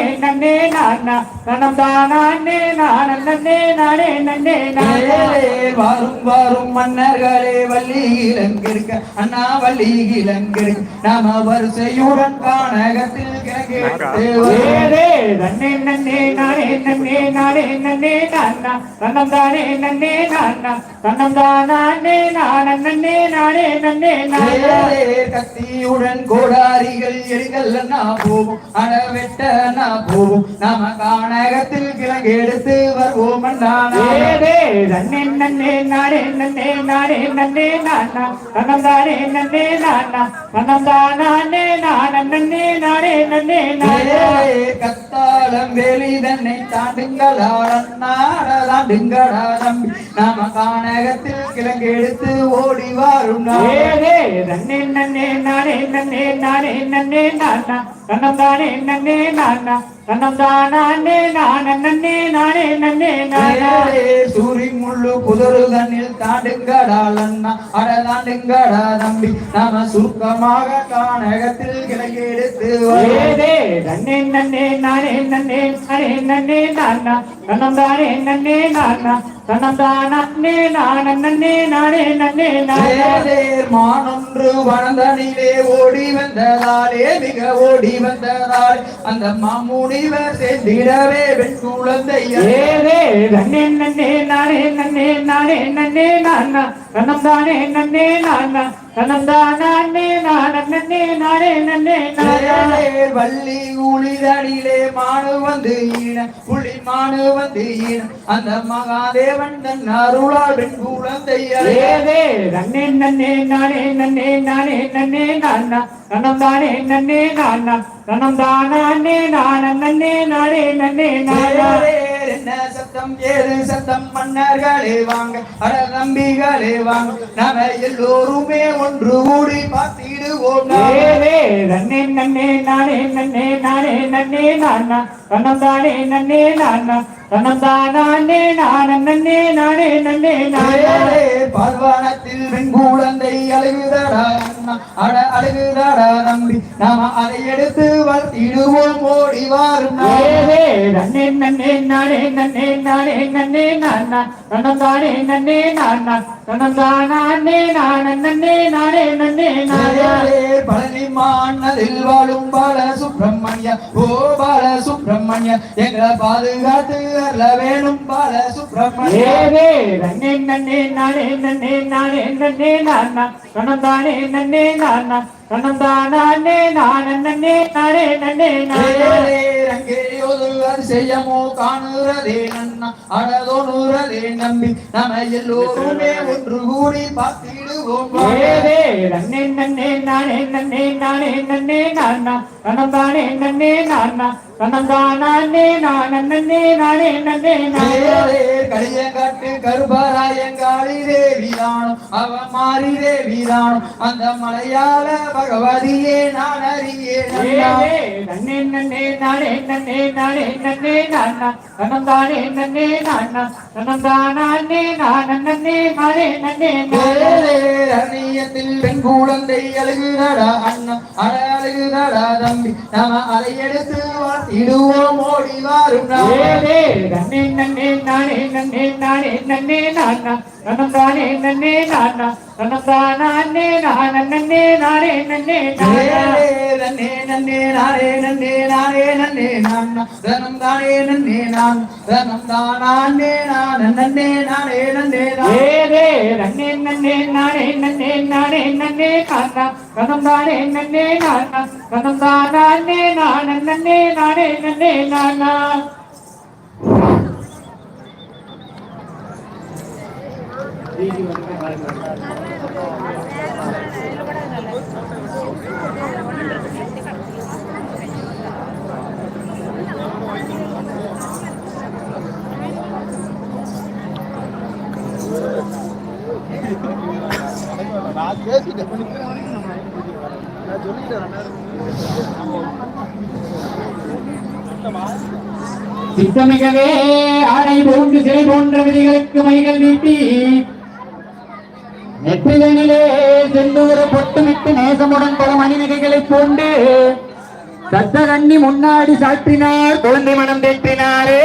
நானே நன்னே நானா தனம் தானே நானே நன்னே நானே நன்னே நானா வாரும் வாரும் மன்னர்களே வள்ளி இளங்கிருக்க அண்ணா வள்ளி இளங்கிருக்க நாம வரிசையுடன் கானகத்தில் நன்னே நன்னே நானே நன்னே நானே நன்னே நானா. தனம் தானே நன்னே நானா. தனம் தானே நானே. நன்னே நானே நன்னே நானா. கத்தியுடன் கோடாரிகள் எரிகள் நான் போவோம். அடவெட்ட நான் போவோம். நாம கானகத்தில் கிழங்கு எடுத்து வருவோம் நன்னே நன்னே நானே நன்னே நானே நன்னே நானா. தனம் தானே நன்னே நானா. தனம் தானே நானே. நன்னே நானே நன்னே நானா. கத்தாளம் வேலி தன்னை தாண்டுங்களா தாண்டுங்களா தம்பி நாம கானகத்தில் கிழங்கு எடுத்து ஓடி வாரும் நன்னே நன்னே நானே நன்னே நானே நன்னே நானா. தனம் தானே நன்னே நானா? தனம் தானே நானே? நன்னே நானே நன்னே நானா? சூரி முள்ளு புதரு தண்ணில் தாண்டுங்கடா அண்ணா. அட தாண்டுங்கடா தம்பி. நாம சுருக்கமாக கானகத்தில் வருவோம். ஏரே நன்னே நன்னே நானே நன்னே நானே நன்னே நானா? தானே நன்னே நானா? மானொன்று வனதனிலே ஓடி வந்ததாலே மிக ஓடி வந்ததால் அந்த மாமுனிவர் சேர்ந்திடவே பெண் குழந்தையை நன்னே நன்னே நானே நன்னே நானே நன்னே நானா. தனம் தானே நன்னே நானா. தனம் தானே நானே நன்னே நானே நன்னே நானா. ஏலேர் வள்ளி உளிதடியிலே மானு வந்து ஈன புலி மானு வந்து ஈன. அந்த மகாதேவன் தன் அருளால் பெண் குழந்தையை நன்னே நன்னே நானே நன்னே நானே நன்னே நானா. தனம் தானே நன்னே நானா தனம் தானே நானே நன்னே நானே நன்னே நானா ஏலேர் என்ன சத்தம் ஏது சத்தம் மன்னர்களே வாங்க அட நம்பிகளே வாங்க நாம எல்லோருமே ஒன்று கூடி பார்த்திடுவோம் நன்னே நன்னே நானே நன்னே நானே நன்னே நானா தனம் தானே நன்னே நானா நானே நன்னே நானே நன்னே நானா. பால்வானத்தில் அழுகுதடா அண்ணா அட அழுகுதடா நம்பி நாம அதை எடுத்து வளர்த்திடுவோம் ஓடி வாரும் நன்னே நன்னே நானே நன்னே நானே நன்னே நானா. தனம் தானே நன்னே நானா. தனம் தானே நானே நன்னே நானே நன்னே நானா. பழனி மாநதில் வாழும் பால சுப்பிரமணிய ஓ பால சுப்பிரமணிய எங்களை பாதுகாத்து அருள வேணும் பால சுப்பிரமணிய ஏரே நன்னே நன்னே நானே நன்னே நானே நன்னே நானா நானா செய்யமோ காணுறதே நன்னா அழதோனுறதே நம்பி நம்ம எல்லோருமே ஒன்று கூடி பார்த்திடுவோம் ஏரே நன்னே நன்னே நானே நன்னே நானே நன்னே நானா தனம் தானே நன்னே நானா தனம் தானே நானே. நானே நன்னே நானா கலியங்காட்டு கருபராயங்காளி தேவிதானோ அவ மாறி தேவிதானோ அந்த மலையாள பகவதியே நான் அறியேன் ஏரே நன்னே. நன்னே நானே நன்னே நானே நன்னே நானா. தனம் தானே நன்னே நானா. தனம் தானே நானே நன்னே நானே. நன்னே நானா அந்நியத்தில் பெண் குழந்தை அழுகுதடா அண்ணா. அழுகுதடா தம்பி. நாம அதை எடுத்து வாழ்த்திடுவோம் ஓடி வாரும் நாம. ஏரே நன்னே நன்னே நானே நன்னே நானே நன்னே நானா. தனம் தானே நன்னே நானா. தனம் தானே நானே. நன்னே நானே நன்னே நானா. ஏலே நன்னே நன்னே நானே நன்னே நானே நன்னே நானா. தனம் தானே நன்னே நான். தனம் தானே நான். நன்னே நானே நன்னே நான். ஏரே நன்னே நன்னே நானே நன்னே நானே நன்னே நானா. தனம் தானே நன்னே நானா. தனம் தானே நானே. நன்னே நானே நன்னே நானா நான் பேசிட்டேன் நான் சொல்லிட்டேன். சித்தமிகவே ஆடை போன்று சிலை போன்ற விதிகளுக்கு மைகள் நீட்டி நெற்றிதனிலே செந்தூர பொட்டுமிட்டு நேசமுடன் பல மணிநகைகளைப் போண்டு சத்த கண்ணி முன்னாடி சாற்றினார் குழந்தை மனம் தேற்றினாரே.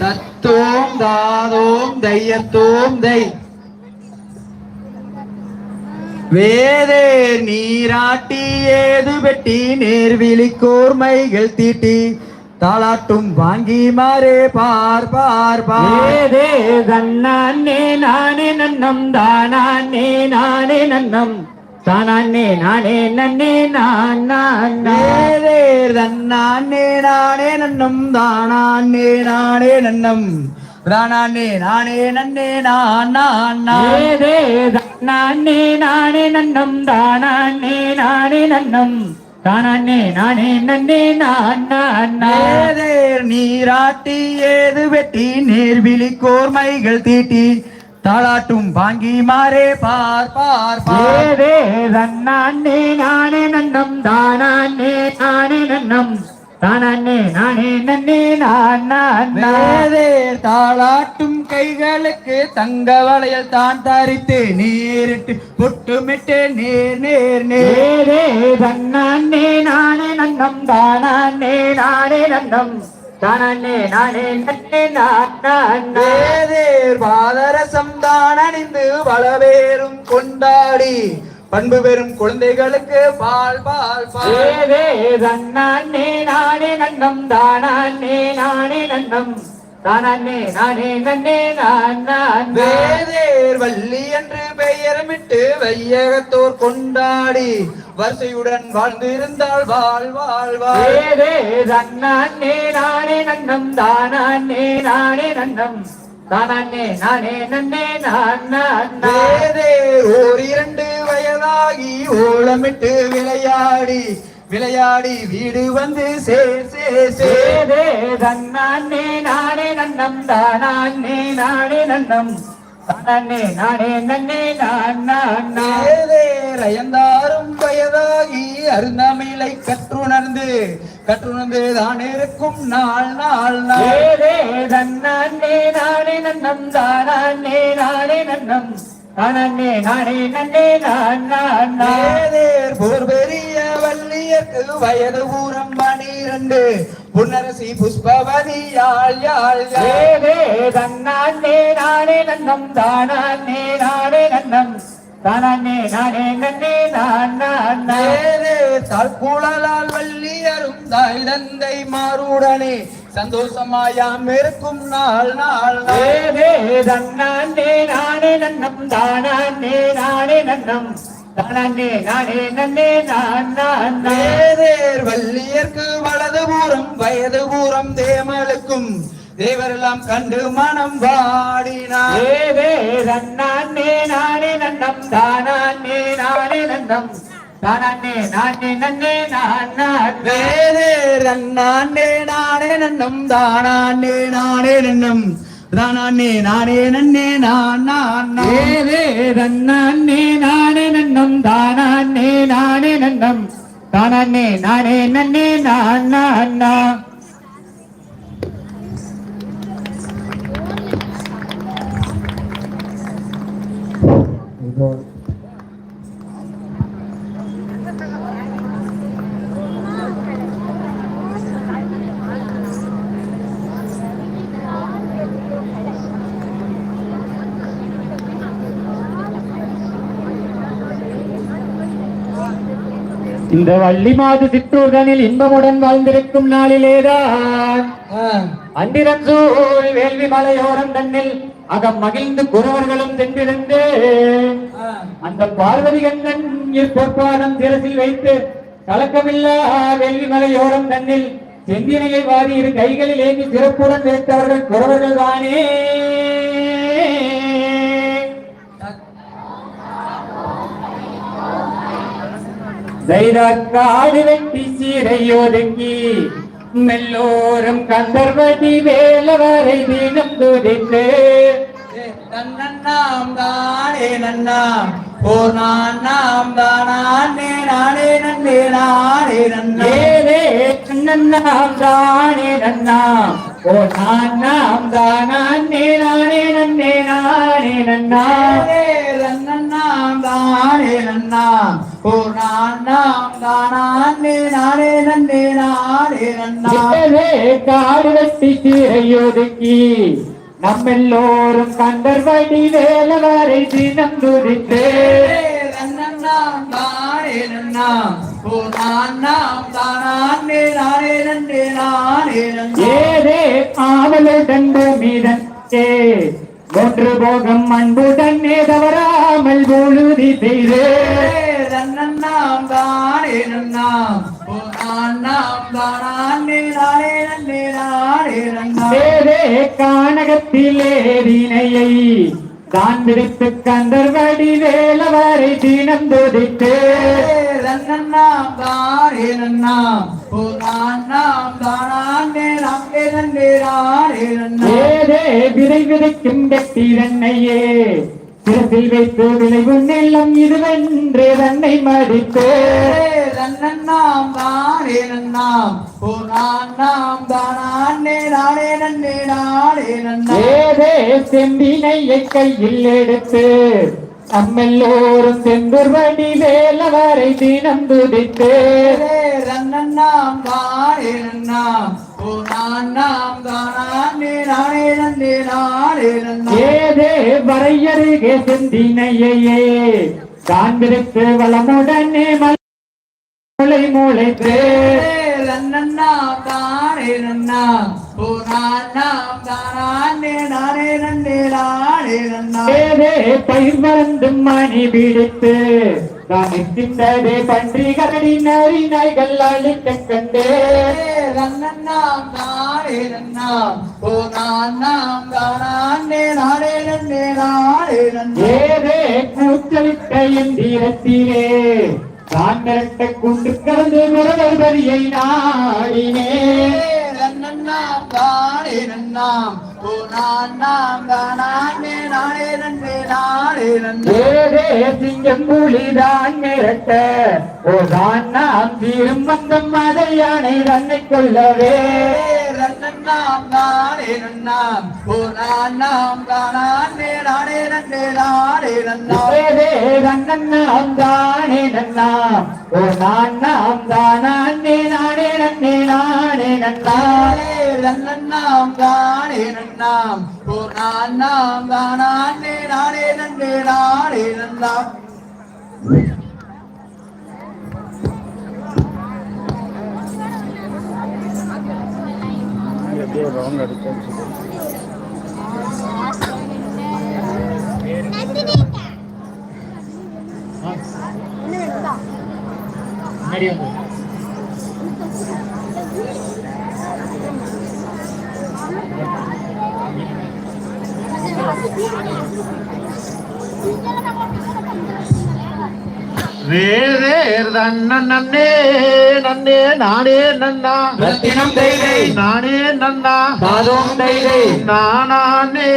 தத்தோம் தாதோம் தையத்தோம் தை வேதே நீராட்டி ஏது வெட்டி நேர்விழி கோர்மைகள் தீட்டி தாளாட்டும் வாங்கி மாறே பார் பார். பார் தன்னானே நானே நன்னம் தானானே நானே நன்னம். தானானே நானே நன்னே நான் நான் தன்னானே நானே நன்னம் தானானே நானே நன்னம். தானானே நானே நன்னே நான் நான் நான் நானே நன்னம் தானானே நானே நன்னம். தானானே நானே நன்னே நான் நான் நான். வேதேர் நீராட்டி ஏது வெட்டி நேர்விழி கோர்மைகள் தீட்டி. தாளாட்டும் வாங்கி மாறே பார் பார் பார். தன்னானே நானே நன்னம் தானானே நானே நன்னம். தானானே நானே நன்னே நான் நான். வேதேர் தாளாட்டும் கைகளுக்கு தங்க வளையல் தான் தரித்து நேரிட்டு பொட்டுமிட்டு நேர் நேர் நேர் தன்னானே நானே நன்னம் தானானே நானே நன்னம் தானானே நானே நன்னே நான் நான் நான். வேதேர் பாதரசம் தான் அணிந்து கொண்டாடி பண்பு பெறும் குழந்தைகளுக்கு பால் பால் தன்னானே நானே நன்னம் தானானே நானே நன்னம் தானானே நானே நன்னே நான் நான் நான். வேதேர் வள்ளி என்று பெயரமிட்டு வையகத்தோர் கொண்டாடி வரிசையுடன் வாழ்ந்திருந்தால் வாழ் வாழ் வாழ். ஏதே தன்னானே நானே நன்னம் தானானே நானே நன்னம் தானானே நானே நன்னே நான் ஓர் இரண்டு வயதாகி ஓலமிட்டு விளையாடி விளையாடி வீடு வந்து சேர் சேர் சேர். தன்னானே நானே நன்னம் தானானே நானே நன்னம். தானானே நானே நன்னே நான் நான் நான். அயந்தாரும் வயதாகி அருந்தமிழை கற்றுணர்ந்து கற்றுணர்ந்து தான் இருக்கும் நாள் நாள் நாள் ஏதே தன்னானே நானே நன்னம் தானானே நானே நன்னம் தானானே நானே நன்னே நான் நான் நான். போர் பெரிய வள்ளியர்க்கு வயது ஊரம் பனிரண்டு புன்னரசி புஷ்பவதி யாழ் ஏதே தன்னானே நானே நன்னம் தானானே நானே நன்னம். தானானே நானே நன்னே நான் நான் நான். வேதேர் தாழ்குழலால் வள்ளியரும் தாய் தந்தை மாறுடனே சந்தோஷமாயாம் இருக்கும் நாள் நாள் ஏதே தன்னானே நானே நன்னம் தானானே நானே நன்னம். தானானே நானே நன்னே நான் நான். வேதேர் வள்ளியர்க்கு வலது பூரம் வயது பூரம் தேமலுக்கும். தேவரெல்லாம் கண்டு மனம் வாடினார். ஏதே தன்னானே நானே நன்னம். தானானே நானே நன்னம். தானானே நானே நன்னே நான் நான். நான். வேதேர் அண்ணாண்டே நானே நன்னம். தானாண்டே நானே நன்னம். தானாண்டே நானே நன்னே நான் நான் நான். ஏதே தன்னானே நானே நன்னம் தானானே நானே நன்னம் தானானே நானே நன்னே நான் நான் நான். இந்த வள்ளி மாது சிற்றூர்தனில் இன்பமுடன் வாழ்ந்திருக்கும் நாளிலேதான். அந்திரஞ்சூர் வேள்வி மலையோரம் தன்னில் அகம் மகிழ்ந்து குறவர்களும் சென்றிருந்து. அந்த பார்வதி கண்ணன் பொற்பானம் சிரசில் வைத்து கலக்கமில்லா வேள்வி மலையோரம் தன்னில் செந்தினையை வாரி இரு கைகளில் ஏந்தி சிறப்புடன் வைத்தவர்கள் குறவர்கள் தானே. தைராக்காடு வெட்டி சீரையோதுங்கி மெல்லோரும் கந்தர்வதி வேலவரை தினம் துதித்து தன்னண்ணாம் தானே நன்னாம் ஓ நான் நாம் தானே நானே நன்னே நானே நன்னே கண்ணன்னாம் தானே நன்னாம். ஓ நான் நாம் தானே நானே நன்னே நானே நன்னா. ரன்னண்ணாம் தானே நன்னா. ஓ நான்னாம் தானே நானே நன்னே நானே நன்னா. காடு வெட்டி சீரையொதுக்கி நம்மெல்லோரும் கண்டர்வடி வேலவரை தினம் துதித்து. ரன்னண்ணாம் தானே நன்னா ஓ நான்னாம் தானே நானே நன்னே நானே ஏதே ஆவலுடன் பூமிதன் ஏ ஒன்று போகம் அன்புடன் தவறாமல் பொழுதி செய்தே. ரன்னண்ணாம் தானே நன்னாம் ஓ நான்னாம் தானே நானே நன்னே நானே கானகத்திலே தான் விடுத்து கந்தர்வடி வேலவரை தினம் துதித்து. ரன்னண்ணாம் தானே நன்னாம் ஓ நான்னாம் தானே நானே நன்னே நானே நன்னா ஏதே விதை விதைக்கும் கட்டி வெண்ணையே சிறப்பில் வைத்து விளைவு நெல்லம் இதுவென்று தன்னை மதித்து. ரன்னண்ணாம் தானே நன்னாம். ஓ நான்னாம் தானே? நானே நன்னே நானே நன்னா செம்பினையை கையில் எடுத்து நம்மெல்லோரும் செந்தூர்வடி வேலவரை தினம் துதித்து. ரன்னண்ணாம் தானே நன்னா ஏதே வரையருகே செந்தினையே தான் விடுத்து வளமுடனே மலை முளைத்து. ரன்னண்ணாம் தானே நன்னாம் ஓ நான்னாம் தானே நானே நன்னே நானே நன்னா ஏதே பயிர் மறந்தும் மணி பிடித்து நான் இருக்கின்றதே பன்றி கரடி நரி நாய்கள் அழிக்க கண்டே ரன்னண்ணாம் தானே நன்னாம் ஓ நான்னாம் தானே நானே நன்னே நானே நன்னா ஏதே கூச்சலிட்ட எந்திரத்திலே நான் மிரட்ட குண்டு கலந்து முரவரியை நாடினே. தானே நன்னாம்? ஓ நான்னாம் தானே நானே நன்னே நானே ஏதே சிங்கம் மிரட்ட ஓ தான் நாம் தீரும் வந்தம் அதை யானை தன்னை கொள்ளவே ரன்னண்ணாம் தானே நன்னாம். ஓ நான்னாம் தானே நானே நன்னே நானே நன்னா ஏதே ரன்னன் நாம் தானே நன்னா ஓ நான் நாம் தானே நானே நன்னே நானே நன்னா ரன்னண்ணாம் தானே நன்னாம். ஓ நான்னாம் தானே நானே நன்னே நானே நன்னா அப்படியே ரவுண்ட் அடிச்சாச்சு முன்னாடி வேறேர் தன்ன நன்னே நன்னே நானே நன்னா. ரத்தினம் தைதை நானே நன்னா. பாதம் தைதை நானே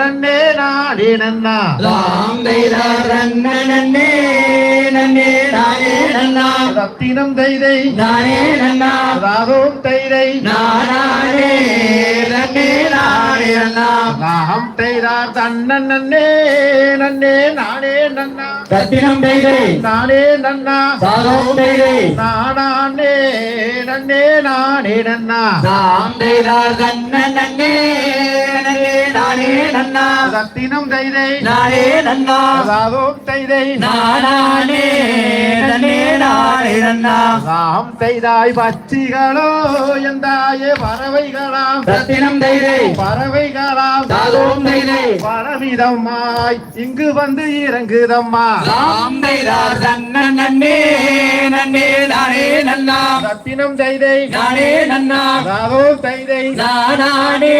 நன்னே நானே நன்னா. தைதா ரன்ன நன்னே நன்னே நானே நன்னா. ரத்தினம் தைதை நானே நன்னா. ராகோம் தைதை நானே நன்னே நானே நன்னா. நாகம் தைதார் தன்ன நன்னே நன்னே நானே நன்னா. ரத்தினம் தைதை நானே நன்னா. தைதை நானே நன்னே நானே நன்னா. ராம் தைதா ரன்ன நன்னே நன்னே நானே நன்னா. ரத்தினம் தைதை நானே நன்னா. ராகோம் தைதை நானே நன்னே நானே நன்னா. ராம் தைதாய் பச்சிகளோ எந்தாயே பறவைகளாம். ரத்தினம் தைதை பறவைகளாம். தாதோம் தைதை பரவிதம்மாய் இங்கு வந்து இறங்குதம்மா. ராம் தைதா ரன்ன நன்னே நன்னே நானே நன்னா. ரத்தினம் தைதை நானே நன்னா. ராகோம் தைதை நானே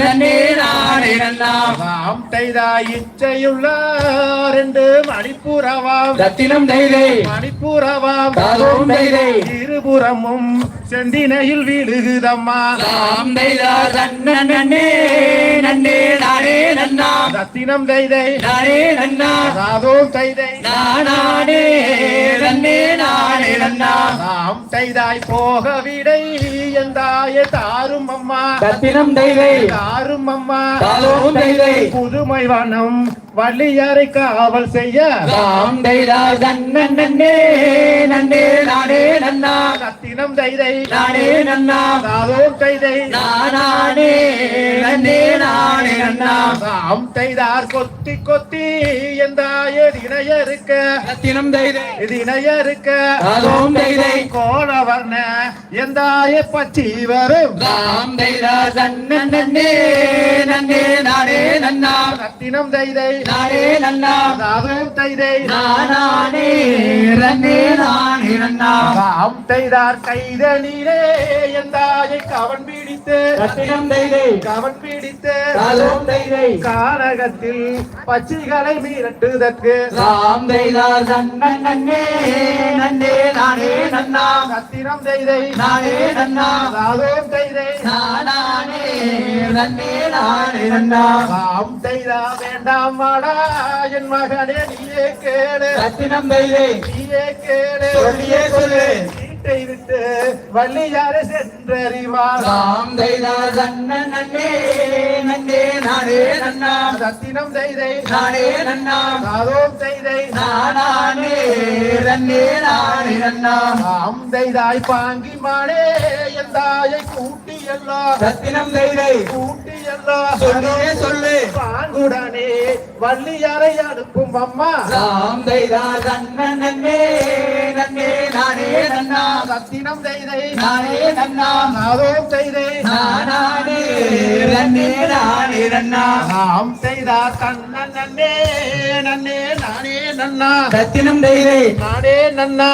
நன்னே நானே நன்னா. ராம் மணிப்புறவாம் ரத்தினம் தைதை மணிப்புறவாம் தைதை இருபுறமும் செந்தினையில் வீடுகுதம்மா தைதா ரத்தினம் தைதை. ராகோம் தைதை. நானே நன்னே நானே நன்னா. ராம் தை செய்தாய் போக விடை எந்தாய தாரும் அம்மா. ரத்தினம் தெய்தை தாரும் அம்மா. புதுமை வனம் வள்ளியரை காவல் செய்ய. ராம் தன்னன் நன்னே நன்னே நானே நன்னா. ரத்தினம் தைதை. நானே நன்னா. தாரோம் தைதை. நானே நன்னே நானே நன்னா. தாம் தைதார் கொத்தி கொத்தி எந்தாய தினைய இருக்க ரத்தினம் தெய்தை தினைய இருக்க தாளோம் தெய்தை கோலவர்ண எந்தாய பச்சி வரும். ராம் தன்னன் நன்னே நன்னே நானே நன்னா. ரத்தினம் தைதை. நானே நன்னா. தாரோம் தைதை. நானே நன்னே நானே நன்னா. தாம் தைதார் கைத நீரே எந்தாயை கவன் பிடித்து. ரத்தினம் தெய்தை கவன் பிடித்து. தாளோம் தெய்தை கானகத்தில் பச்சிகளை மீரட்டுதற்கு. ராம் தெய்தா தன்னன் நன்னே நன்னே நானே நன்னா. ரத்தினம் தைதை. நானே நன்னா. தாரோம் தைதை. நானே நன்னே நானே நன்னா. தாம் தைதா வேண்டாம் வாடா என் மகனே நீயே கேளு. ரத்தினம் தெய்தை நீயே கேளு. சொல்லியே சொல்லு. வீட்டை விட்டு வள்ளியாரை சென்றறிவார். ராம் தெய்தா தன்னன் நன்னே நன்னே நானே நன்னா. ரத்தினம் தைதை நானே நன்னா. தாரோம் தைதை நானே நன்னே நானே நன்னா. தாம் தைதாய் பாங்கி மாடே என் தாயை கூட்டி எல்லாம் ரத்தினம் தெய்தை கூட்டி எல்லாம் சொல்லியே சொல்லு. பாங்குடனே வள்ளியாரை அனுப்பும் அம்மா. ராம் தெய்தா தன்னன் நன்னே நன்னே நானே நன்னா. ரத்தினம் தைதை நானே நன்னா தாரோம் தைதை நானே நன்னே நானே நன்னா. தாம் செய்தா கண்ணன் நன்னே நன்னே நானே நன்னா. ரத்தினம் தெய்தை நானே நன்னா.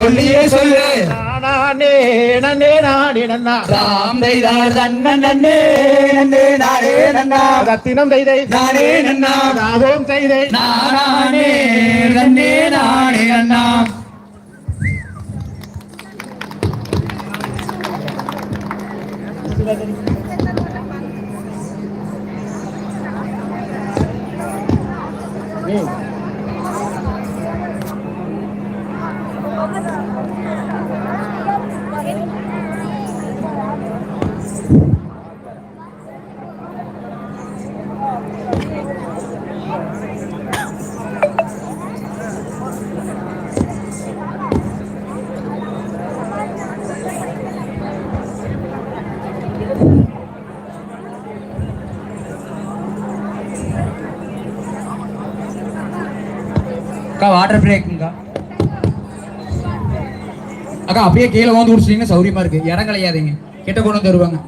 சொல்லியே சொல்லு. நானே நன்னே நானே நன்னா. ராம் தெய்தா தன்னன் நன்னே நன்னே நானே நன்னா. ரத்தினம் தைதை நானே நன்னா. தாரோம் தைதை நானே நன்னே நானே நன்னா. Bien. அக்கா வாட்டர் பிரேக்குங்கக்கா அக்கா அப்படியே கீழே வந்து குடிச்சிட்டிங்கன்னா சௌரியமாக இருக்குது இருக்கு கிடையாதீங்க கிட்ட கொண்டு வந்து தருவாங்க.